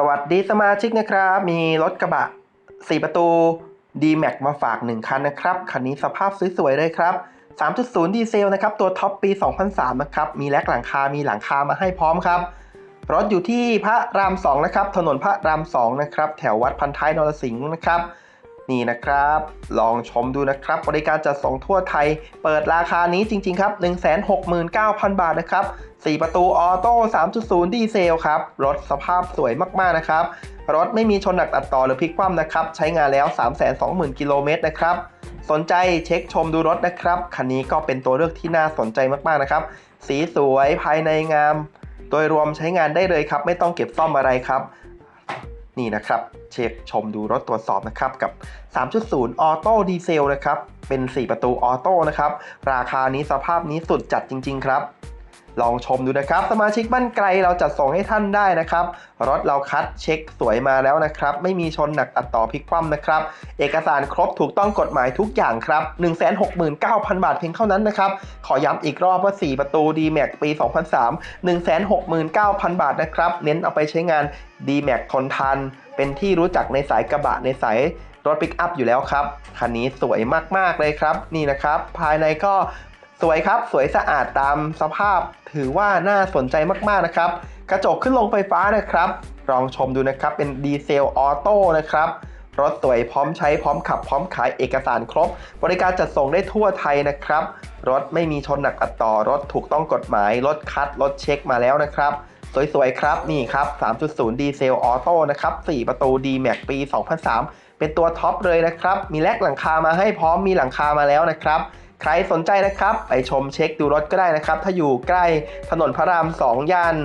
สวัสดีสมาชิกนะครับ มีรถกระบะ 4 ประตู D-Max มาฝาก 1 คันนะครับ คันนี้สภาพสวยๆเลยครับ 3.0 ดีเซลนะครับ ตัวท็อปปี 2003 นะครับ มีแลกหลังคา มีหลังคามาให้พร้อมครับ รถอยู่ที่พระราม 2 นะครับ ถนนพระราม 2 นะครับ แถววัดพันท้ายนรสิงห์นะครับ นี่นะครับ ลองชมดูนะครับ บริการจัดส่งทั่วไทย เปิดราคานี้จริง ๆ ครับ 169,000 บาทนะครับ 4 ประตูออโต้ 3.0 ดีเซลครับ รถสภาพสวยมาก ๆ นะครับ รถไม่มีชนหนักตัดต่อหรือพลิกคว่ำนะครับ ใช้งานแล้ว 320,000 กิโลเมตรนะครับ สนใจเช็คชมดูรถนะครับ คันนี้ก็เป็นตัวเลือกที่น่าสนใจมาก ๆ นะครับ สีสวย ภายในงาม โดยรวมใช้งานได้เลยครับ ไม่ต้องเก็บซ่อมอะไรครับ นี่นะครับเช็คชมดูรถตรวจสอบนะครับกับ 3.0 ออโต้ดีเซลนะครับเป็น 4 ประตูออโต้นะครับราคานี้สภาพนี้สุดจัดจริง ๆ ครับ ลองชมดูนะครับ สมาชิกบ้านไกลเราจัดส่งให้ท่านได้นะครับ รถเราคัดเช็คสวยมาแล้วนะครับ ไม่มีชนหนักตัดต่อพลิกคว่ำนะครับ เอกสารครบถูกต้องกฎหมายทุกอย่างครับ 169,000 บาทเพียงเท่านั้นนะครับ ขอย้ำอีกรอบว่า 4 ประตู D-Max ปี 2003 169,000 บาทนะครับ เน้นเอาไปใช้งาน D-Max ทนทานเป็นที่รู้จักในสายกระบะในสายรถปิกอัพอยู่แล้วครับ คันนี้สวยมาก ๆ เลยครับ นี่นะครับ ภายในก็ สวยครับ สวยสะอาดตามสภาพถือว่าน่าสนใจมากๆนะครับ กระจกขึ้นลงไฟฟ้านะครับ ลองชมดูนะครับ เป็นดีเซลออโต้นะครับ รถสวยพร้อมใช้พร้อมขับพร้อมขายเอกสารครบ บริการจัดส่งได้ทั่วไทยนะครับ รถไม่มีชนหนักอัดต่อ รถถูกต้องกฎหมาย รถคัด รถเช็คมาแล้วนะครับ สวยๆครับ นี่ครับ 3.0 ดีเซลออโต้นะครับ 4 ประตู D-Max ปี 2003 เป็นตัวท็อปเลยนะครับ มีแลกหลังคามาให้พร้อม มีหลังคามาแล้วนะครับ ใครสนใจนะครับ ไปชมเช็คดูรถก็ได้นะครับ ถ้าอยู่ใกล้ถนนพระราม 2 ย่าน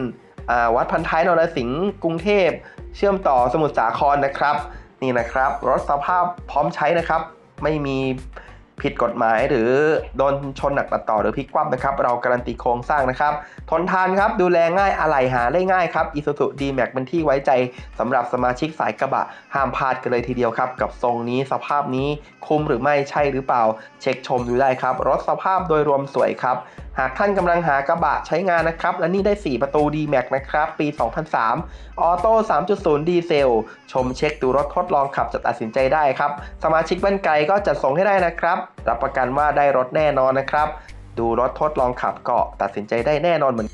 วัดพันท้ายนรสิงห์กรุงเทพ เชื่อมต่อสมุทรสาครนะครับ นี่นะครับ รถสภาพพร้อมใช้นะครับ ไม่มี ผิดกฎหมายหรือโดนชนหนักตัดต่อหรือพลิกคว่ำนะครับ เราการันตีโครงสร้างนะครับ ทนทานครับ ดูแลง่ายอะไหล่หาได้ง่ายครับ Isuzu D-Max เป็นที่ไว้ใจสำหรับสมาชิกสายกระบะ ห้ามพลาดกันเลยทีเดียวครับ กับทรงนี้สภาพนี้คุ้มหรือไม่ใช่หรือเปล่า เช็คชมดูได้ครับ รถสภาพโดยรวมสวยครับหากท่านกำลังหากระบะใช้งานนะครับ และนี่ได้ 4 ประตู D-Max นะครับ ปี 2003 ออโต้ 3.0 ดีเซล ชมเช็คดูรถทดลองขับจะตัดสินใจได้ครับ สมาชิกบ้านไกลก็จัดส่งให้ได้นะครับ รับประกันว่าได้รถแน่นอนนะครับ ดูรถทดลองขับก็ตัดสินใจได้แน่นอนเหมือน